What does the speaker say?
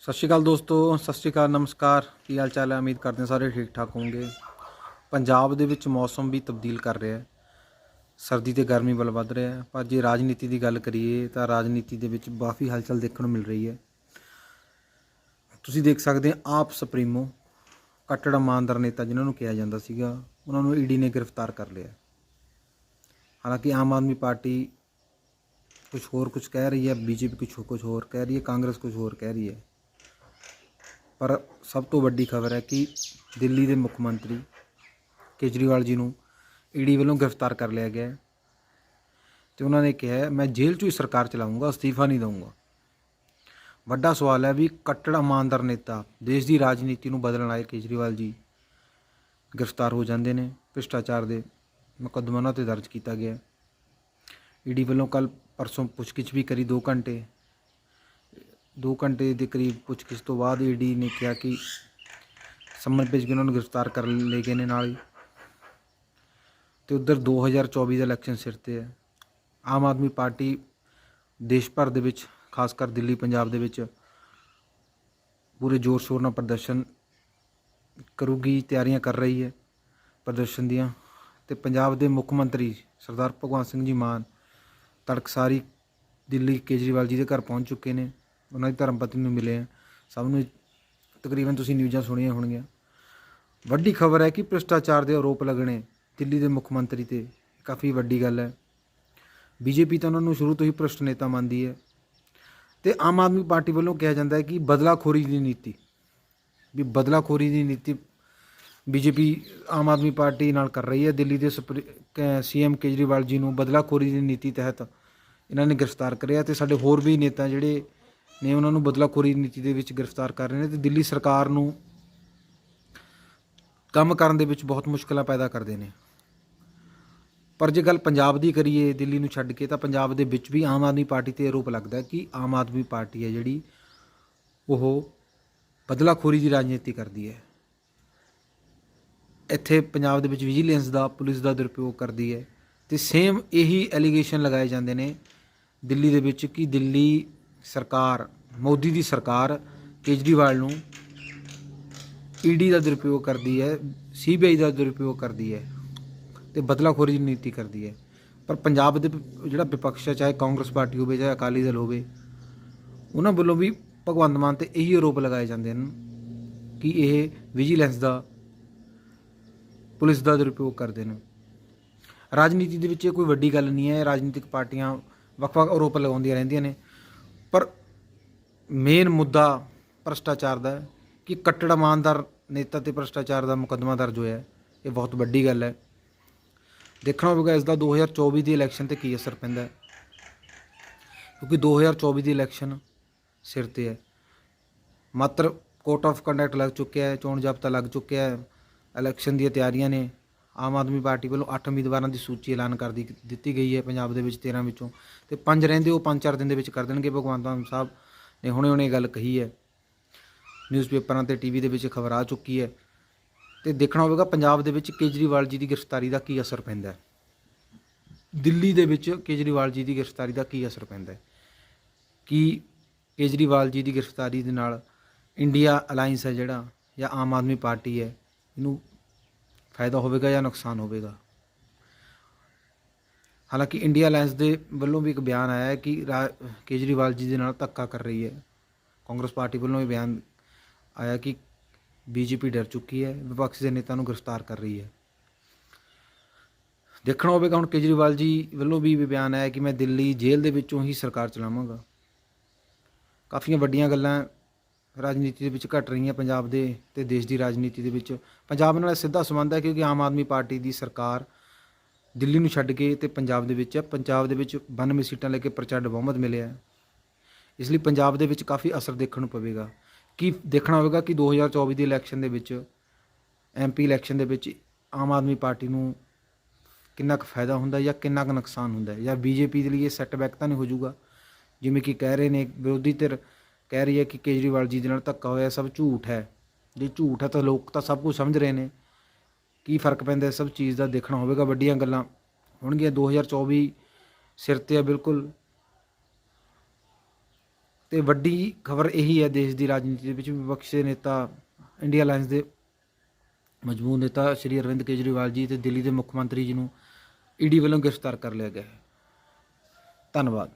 ਸਤਿ ਸ਼੍ਰੀ ਅਕਾਲ ਦੋਸਤੋ, ਸਤਿ ਸ਼੍ਰੀ ਅਕਾਲ, ਨਮਸਕਾਰ। ਕੀ ਹਾਲ ਚਾਲ ਹੈ? ਉਮੀਦ ਕਰਦੇ ਹਾਂ ਸਾਰੇ ਠੀਕ ਠਾਕ ਹੋਵੋਗੇ। ਪੰਜਾਬ ਦੇ ਵਿੱਚ ਮੌਸਮ ਵੀ ਤਬਦੀਲ ਕਰ ਰਿਹਾ ਹੈ। ਸਰਦੀ ਤੇ ਗਰਮੀ ਵੱਲ ਵੱਧ ਰਿਹਾ ਹੈ। ਪਰ ਜੇ ਰਾਜਨੀਤੀ ਦੀ ਗੱਲ ਕਰੀਏ, ਤਾਂ ਰਾਜਨੀਤੀ ਦੇ ਵਿੱਚ ਕਾਫੀ ਹਲਚਲ ਦੇਖਣ ਨੂੰ ਮਿਲ ਰਹੀ ਹੈ। ਤੁਸੀਂ ਦੇਖ ਸਕਦੇ ਆਪ ਸੁਪਰੀਮੋ ਕੱਟੜ ਇਮਾਨਦਾਰ ਨੇਤਾ ਜਿਨ੍ਹਾਂ ਨੂੰ ਕਿਹਾ ਜਾਂਦਾ ਸੀਗਾ, ਉਹਨਾਂ ਨੂੰ ਈਡੀ ਨੇ ਗ੍ਰਿਫਤਾਰ ਕਰ ਲਿਆ। ਹਾਲਾਂਕਿ ਆਮ ਆਦਮੀ ਪਾਰਟੀ ਕੁਝ ਹੋਰ ਕੁਝ ਕਹਿ ਰਹੀ ਹੈ, ਬੀਜੇਪੀ ਕੁਝ ਕੁਝ ਹੋਰ ਕਹਿ ਰਹੀ ਹੈ, ਕਾਂਗਰਸ ਕੁਝ ਹੋਰ ਕਹਿ ਰਹੀ ਹੈ। ਪਰ ਸਭ ਤੋਂ ਵੱਡੀ ਖਬਰ ਹੈ ਕਿ ਦਿੱਲੀ ਦੇ ਮੁੱਖ ਮੰਤਰੀ ਕੇਜਰੀਵਾਲ ਜੀ ਨੂੰ ਈਡੀ ਵੱਲੋਂ ਗ੍ਰਿਫਤਾਰ ਕਰ ਲਿਆ ਗਿਆ ਹੈ। ਤੇ ਉਹਨਾਂ ਨੇ ਕਿਹਾ ਮੈਂ ਜੇਲ੍ਹ 'ਚੋਂ ਹੀ ਸਰਕਾਰ ਚਲਾਉਂਗਾ ਅਸਤੀਫਾ ਨਹੀਂ ਦਊਂਗਾ। ਵੱਡਾ ਸਵਾਲ ਹੈ ਵੀ ਕੱਟੜ ਇਮਾਨਦਾਰ ਨੇਤਾ ਦੇਸ਼ ਦੀ ਰਾਜਨੀਤੀ ਨੂੰ ਬਦਲਣ ਆਏ ਕੇਜਰੀਵਾਲ ਜੀ ਗ੍ਰਿਫਤਾਰ ਹੋ ਜਾਂਦੇ ਨੇ। ਭ੍ਰਿਸ਼ਟਾਚਾਰ ਦੇ ਮੁਕੱਦਮਾ ਉਹਨਾਂ ਤੇ ਦਰਜ ਕੀਤਾ ਗਿਆ ਹੈ। ਈਡੀ ਵੱਲੋਂ ਕੱਲ ਪਰਸੋਂ ਪੁੱਛਗਿੱਛ ਵੀ ਕਰੀ 2 ਘੰਟੇ। 2 ਘੰਟੇ ਦੇ ਕਰੀਬ ਪੁੱਛਗਿੱਛ ਤੋਂ ਬਾਅਦ ਈਡੀ ਨੇ ਕਿਹਾ ਕਿ ਸੰਮਨ ਭੇਜ ਕੇ ਉਹਨਾਂ ਨੂੰ ਗ੍ਰਿਫਤਾਰ ਕਰ ਲਏ ਗਏ ਨੇ ਨਾਲ ਹੀ। ਤੇ ਉਧਰ 2024 ਦਾ ਇਲੈਕਸ਼ਨ ਸਿਰ ਤੇ ਹੈ। ਆਮ ਆਦਮੀ ਪਾਰਟੀ ਦੇਸ਼ ਭਰ ਦੇ ਵਿੱਚ, ਖਾਸ ਕਰ ਦਿੱਲੀ, ਪੰਜਾਬ ਦੇ ਵਿੱਚ ਪੂਰੇ ਜ਼ੋਰ ਸ਼ੋਰ ਨਾਲ ਪ੍ਰਦਰਸ਼ਨ ਕਰੂਗੀ, ਤਿਆਰੀਆਂ ਕਰ ਰਹੀ ਹੈ ਪ੍ਰਦਰਸ਼ਨ ਦੀਆਂ। ਤੇ ਪੰਜਾਬ ਦੇ ਮੁੱਖ ਮੰਤਰੀ ਸਰਦਾਰ ਭਗਵੰਤ ਸਿੰਘ ਜੀ ਮਾਨ ਤੜਕਸਾਰੀ ਦਿੱਲੀ ਕੇਜਰੀਵਾਲ ਜੀ ਦੇ ਘਰ ਪਹੁੰਚ ਚੁੱਕੇ ਨੇ। ਉਹਨਾਂ ਦੀ ਧਰਮ ਪਤਨੀ ਨੂੰ ਮਿਲੇ ਆ। ਸਭ ਨੂੰ ਤਕਰੀਬਨ ਤੁਸੀਂ ਨਿਊਜ਼ਾਂ ਸੁਣੀਆਂ ਹੋਣਗੀਆਂ। ਵੱਡੀ ਖਬਰ ਹੈ ਕਿ ਭ੍ਰਿਸ਼ਟਾਚਾਰ ਦੇ ਆਰੋਪ ਲੱਗਣੇ ਦਿੱਲੀ ਦੇ ਮੁੱਖ ਮੰਤਰੀ ਤੇ ਕਾਫੀ ਵੱਡੀ ਗੱਲ ਹੈ। ਬੀਜੇਪੀ ਤਾਂ ਉਹਨਾਂ ਨੂੰ ਸ਼ੁਰੂ ਤੋਂ ਹੀ ਭ੍ਰਿਸ਼ਟ ਨੇਤਾ ਮੰਨਦੀ ਹੈ। ਤੇ ਆਮ ਆਦਮੀ ਪਾਰਟੀ ਵੱਲੋਂ ਕਿਹਾ ਜਾਂਦਾ ਹੈ ਕਿ ਬਦਲਾਖੋਰੀ ਦੀ ਨੀਤੀ, ਵੀ ਬਦਲਾਖੋਰੀ ਦੀ ਨੀਤੀ ਬੀਜੇਪੀ ਆਮ ਆਦਮੀ ਪਾਰਟੀ ਨਾਲ ਕਰ ਰਹੀ ਹੈ। ਦਿੱਲੀ ਦੇ ਸੀਐਮ ਕੇਜਰੀਵਾਲ ਜੀ ਨੂੰ ਬਦਲਾਖੋਰੀ ਦੀ ਨੀਤੀ ਤਹਿਤ ਇਹਨਾਂ ਨੇ ਗ੍ਰਿਫਤਾਰ ਕਰਿਆ ਤੇ ਸਾਡੇ ਹੋਰ ਵੀ ਨੇਤਾ ਜਿਹੜੇ ਨੇ ਉਹਨਾਂ ਨੂੰ ਬਦਲਾਖੋਰੀ ਦੀ ਨੀਤੀ ਦੇ ਵਿੱਚ ਗ੍ਰਿਫਤਾਰ ਕਰ ਰਹੇ ਨੇ ਤੇ ਦਿੱਲੀ ਸਰਕਾਰ ਨੂੰ ਕੰਮ ਕਰਨ ਦੇ ਵਿੱਚ ਬਹੁਤ ਮੁਸ਼ਕਲਾਂ ਪੈਦਾ ਕਰਦੇ ਨੇ। ਪਰ ਜੇ ਗੱਲ ਪੰਜਾਬ ਦੀ ਕਰੀਏ, ਦਿੱਲੀ ਨੂੰ ਛੱਡ ਕੇ, ਤਾਂ ਪੰਜਾਬ ਦੇ ਵਿੱਚ ਵੀ ਆਮ ਆਦਮੀ ਪਾਰਟੀ ਤੇ ਆਰੋਪ ਲੱਗਦਾ ਕਿ ਆਮ ਆਦਮੀ ਪਾਰਟੀ ਹੈ ਜਿਹੜੀ ਉਹ ਬਦਲਾਖੋਰੀ ਦੀ ਰਾਜਨੀਤੀ ਕਰਦੀ ਹੈ। ਇੱਥੇ ਪੰਜਾਬ ਦੇ ਵਿੱਚ ਵਿਜੀਲੈਂਸ ਦਾ, ਪੁਲਿਸ ਦਾ ਦੁਰਪਯੋਗ ਕਰਦੀ ਹੈ ਤੇ ਸੇਮ ਇਹੀ ਐਲੀਗੇਸ਼ਨ ਲਗਾਏ ਜਾਂਦੇ ਨੇ ਦਿੱਲੀ ਦੇ ਵਿੱਚ ਕਿ ਦਿੱਲੀ ਸਰਕਾਰ, ਮੋਦੀ ਦੀ ਸਰਕਾਰ ਕੇਜਰੀਵਾਲ ਨੂੰ ਈਡੀ ਦਾ ਦੁਰਉਪਯੋਗ ਕਰਦੀ ਹੈ ਸੀਬੀਆਈ ਦਾ ਦੁਰਉਪਯੋਗ ਕਰਦੀ ਹੈ ਤੇ ਬਦਲਾਖੋਰੀ ਦੀ ਨੀਤੀ ਕਰਦੀ ਹੈ। ਪਰ ਪੰਜਾਬ ਦੇ ਜਿਹੜਾ ਵਿਪਕਸ਼ ਹੈ, ਚਾਹੇ ਕਾਂਗਰਸ ਪਾਰਟੀ ਹੋਵੇ, ਚਾਹੇ ਅਕਾਲੀ ਦਲ ਹੋਵੇ, ਉਹਨਾਂ ਵੱਲੋਂ ਵੀ ਭਗਵੰਤ ਮਾਨ ਤੇ ਇਹੀ ਆਰੋਪ ਲਗਾਏ ਜਾਂਦੇ ਹਨ ਕਿ ਇਹ ਵਿਜੀਲੈਂਸ ਦਾ, ਪੁਲਿਸ ਦਾ ਦੁਰਉਪਯੋਗ ਕਰਦੇ ਨੇ। ਰਾਜਨੀਤੀ ਦੇ ਵਿੱਚ ਇਹ ਕੋਈ ਵੱਡੀ ਗੱਲ ਨਹੀਂ ਹੈ। ਰਾਜਨੀਤਿਕ ਪਾਰਟੀਆਂ ਵੱਖ-ਵੱਖ ਆਰੋਪ ਲਗਾਉਂਦੀਆਂ ਰਹਿੰਦੀਆਂ ਨੇ। ਪਰ ਮੇਨ ਮੁੱਦਾ ਭ੍ਰਸ਼ਟਾਚਾਰ ਦਾ ਹੈ ਕਿ ਕੱਟੜ ਇਮਾਨਦਾਰ ਨੇਤਾ ਤੇ ਭ੍ਰਸ਼ਟਾਚਾਰ ਦਾ ਮੁਕੱਦਮਾ ਦਰਜ ਹੋਇਆ ਇਹ ਬਹੁਤ ਵੱਡੀ ਗੱਲ ਹੈ। ਦੇਖਣਾ ਹੋਵੇਗਾ ਇਸ ਦਾ 2024 ਦੀ ਇਲੈਕਸ਼ਨ ਤੇ ਕੀ ਅਸਰ ਪੈਂਦਾ ਹੈ। ਕਿਉਂਕਿ 2024 ਦੀ ਇਲੈਕਸ਼ਨ ਸਿਰ ਤੇ ਹੈ। ਮਾਤਰ ਕੋਰਟ ਆਫ ਕੰਡਕਟ ਲੱਗ ਚੁੱਕਿਆ ਹੈ, ਚੋਣ ਜ਼ਾਬਤਾ ਲੱਗ ਚੁੱਕਿਆ ਹੈ। ਇਲੈਕਸ਼ਨ ਦੀਆਂ ਤਿਆਰੀਆਂ ਨੇ। ਆਮ ਆਦਮੀ ਪਾਰਟੀ ਵੱਲੋਂ 8 ਉਮੀਦਵਾਰਾਂ ਦੀ ਸੂਚੀ ਐਲਾਨ ਕਰ ਦੀ ਦਿੱਤੀ ਗਈ ਹੈ ਪੰਜਾਬ ਦੇ ਵਿੱਚ 13 ਵਿੱਚੋਂ। ਤੇ ਪੰਜ ਰਹਿੰਦੇ, ਉਹ ਪੰਜ ਚਾਰ ਦਿਨ ਦੇ ਵਿੱਚ ਕਰ ਦੇਣਗੇ। ਭਗਵੰਤ ਮਾਨ ਸਾਹਿਬ ਨੇ ਹੁਣੇ ਹੁਣੇ ਇਹ ਗੱਲ ਕਹੀ ਹੈ। ਨਿਊਜ਼ਪੇਪਰਾਂ ਤੇ ਟੀਵੀ ਦੇ ਵਿੱਚ ਖਬਰ ਆ ਚੁੱਕੀ ਹੈ। ਤੇ ਦੇਖਣਾ ਹੋਵੇਗਾ ਪੰਜਾਬ ਦੇ ਵਿੱਚ ਕੇਜਰੀਵਾਲ ਜੀ ਦੀ ਗ੍ਰਿਫਤਾਰੀ ਦਾ ਕੀ ਅਸਰ ਪੈਂਦਾ ਹੈ। ਦਿੱਲੀ ਦੇ ਵਿੱਚ ਕੇਜਰੀਵਾਲ ਜੀ ਦੀ ਗ੍ਰਿਫਤਾਰੀ ਦਾ ਕੀ ਅਸਰ ਪੈਂਦਾ ਹੈ। ਕੀ ਕੇਜਰੀਵਾਲ ਜੀ ਦੀ ਗ੍ਰਿਫਤਾਰੀ ਦੇ ਨਾਲ ਇੰਡੀਆ ਅਲਾਈਅੰਸ ਹੈ ਜਿਹੜਾ ਜਾਂ ਆਮ ਆਦਮੀ ਪਾਰਟੀ ਹੈ, ਇਹਨੂੰ ਫਾਇਦਾ ਹੋਵੇਗਾ ਜਾਂ ਨੁਕਸਾਨ ਹੋਵੇਗਾ। ਹਾਲਾਂਕਿ ਇੰਡੀਆ ਅਲਾਈਅੰਸ ਦੇ ਵੱਲੋਂ ਵੀ ਇੱਕ ਬਿਆਨ ਆਇਆ ਹੈ ਕਿ ਰਾ- ਕੇਜਰੀਵਾਲ ਜੀ ਦੇ ਨਾਲ ਧੱਕਾ ਕਰ ਰਹੀ ਹੈ। ਕਾਂਗਰਸ ਪਾਰਟੀ ਵੱਲੋਂ ਇਹ ਬਿਆਨ ਆਇਆ ਕਿ ਬੀਜੇਪੀ ਡਰ ਚੁੱਕੀ ਹੈ ਵਿਪਕਸ਼ ਦੇ ਨੇਤਾ ਨੂੰ ਗ੍ਰਿਫਤਾਰ ਕਰ ਰਹੀ ਹੈ। ਦੇਖਣਾ ਹੋਵੇਗਾ, ਹੁਣ ਕੇਜਰੀਵਾਲ ਜੀ ਵੱਲੋਂ ਵੀ ਬਿਆਨ ਆਇਆ ਕਿ ਮੈਂ ਦਿੱਲੀ ਜੇਲ੍ਹ ਦੇ ਵਿੱਚੋਂ ਹੀ ਸਰਕਾਰ ਚਲਾਵਾਂਗਾ। ਕਾਫੀਆਂ ਵੱਡੀਆਂ ਗੱਲਾਂ ਰਾਜਨੀਤੀ ਦੇ ਵਿੱਚ ਘਟ ਹੈ ਪੰਜਾਬ ਦੇ ਤੇ ਦੇਸ਼ ਦੀ ਰਾਜਨੀਤੀ ਦੇ ਵਿੱਚ। ਪੰਜਾਬ ਨਾਲ ਸਿੱਧਾ ਸੰਬੰਧ ਹੈ ਕਿਉਂਕਿ ਆਮ ਆਦਮੀ ਪਾਰਟੀ ਦੀ ਸਰਕਾਰ ਦਿੱਲੀ ਨੂੰ ਛੱਡ ਕੇ ਤੇ ਪੰਜਾਬ ਦੇ ਵਿੱਚ ਹੈ। ਪੰਜਾਬ ਦੇ ਵਿੱਚ 92 ਸੀਟਾਂ ਲੈ ਕੇ ਪ੍ਰਚੰਡ ਬਹੁਮਤ ਮਿਲਿਆ ਇਸ ਲਈ ਪੰਜਾਬ ਦੇ ਵਿੱਚ ਕਾਫੀ ਅਸਰ ਦੇਖਣ ਨੂੰ ਪਵੇਗਾ। ਕੀ ਦੇਖਣਾ ਹੋਵੇਗਾ ਕਿ 2024 ਦੀ ਇਲੈਕਸ਼ਨ ਦੇ ਵਿੱਚ ਐਮਪੀ ਇਲੈਕਸ਼ਨ ਦੇ ਵਿੱਚ ਆਮ ਆਦਮੀ ਪਾਰਟੀ ਨੂੰ ਕਿੰਨਾ ਕੁ ਫਾਇਦਾ ਹੁੰਦਾ ਜਾਂ ਕਿੰਨਾ ਕੁ ਨੁਕਸਾਨ ਹੁੰਦਾ ਹੈ? ਜਾਂ ਬੀਜੇਪੀ ਦੇ ਲਈ ਇਹ ਸੈਟਬੈਕ ਤਾਂ ਨਹੀਂ ਹੋ ਜਾਊਗਾ? ਜਿਵੇਂ ਕਿ ਕਹਿ ਰਹੇ ਨੇ ਵਿਰੋਧੀ ਧਿਰ ਕਹਿ ਰਹੀ ਹੈ ਕਿ ਕੇਜਰੀਵਾਲ ਜੀ ਦੇ ਨਾਲ ਧੱਕਾ ਹੋਇਆ ਸਭ ਝੂਠ ਹੈ। ਜੇ ਝੂਠ ਹੈ ਤਾਂ ਲੋਕ ਤਾਂ ਸਭ ਕੁਝ ਸਮਝ ਰਹੇ ਨੇ। ਕੀ ਫ਼ਰਕ ਪੈਂਦਾ ਸਭ ਚੀਜ਼ ਦਾ? ਦੇਖਣਾ ਹੋਵੇਗਾ, ਵੱਡੀਆਂ ਗੱਲਾਂ ਹੋਣਗੀਆਂ। 2024 ਸਿਰ ਤੇ ਆ ਬਿਲਕੁਲ। ਤੇ ਵੱਡੀ ਖਬਰ ਇਹੀ ਹੈ ਦੇਸ਼ ਦੀ ਰਾਜਨੀਤੀ ਦੇ ਵਿੱਚ, ਵਿਪਕਸ਼ ਦੇ ਨੇਤਾ, ਇੰਡੀਆ ਅਲਾਈਅੰਸ ਦੇ ਮਜ਼ਬੂਤ ਨੇਤਾ ਸ਼੍ਰੀ ਅਰਵਿੰਦ ਕੇਜਰੀਵਾਲ ਜੀ ਤੇ ਦਿੱਲੀ ਦੇ ਮੁੱਖ ਮੰਤਰੀ ਜੀ ਨੂੰ ਈਡੀ ਵੱਲੋਂ ਗ੍ਰਿਫਤਾਰ ਕਰ ਲਿਆ ਗਿਆ ਹੈ। ਧੰਨਵਾਦ।